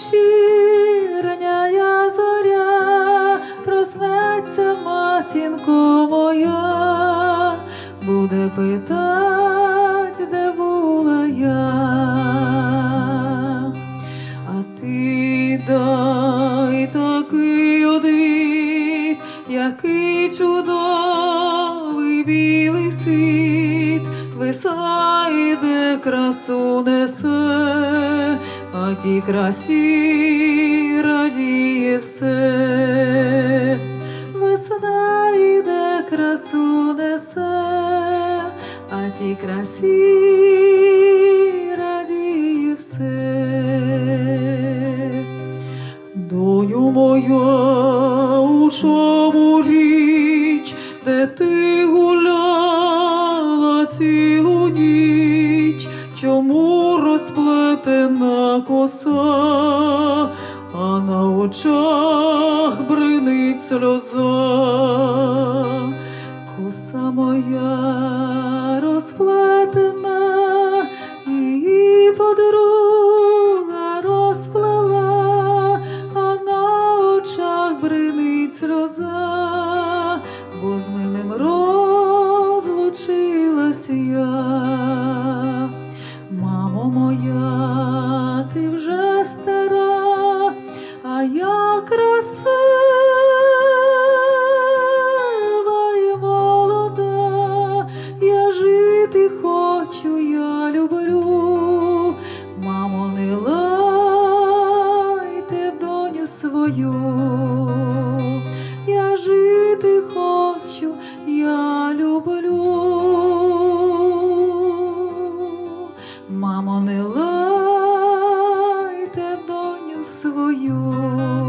вечірня зоря, проснеться матінко моя, буде питать, де була я. А ти дай такий одвіт, який чудовий білий світ, весна йде красу несе, а ті красі радіє все. Весна йде красу несе, а ті красі радіє все. Доню моя, у чому річ, де ти чому розплетена коса, а на очах бринить сльоза. Коса моя розплетена, її подруга розплела, а на очах бринить сльоза, бо з милим розлучилась я. Ти хочу, я люблю, мамо, не лайте доню свою, я жити хочу, я люблю, мамо, не лайте доню свою.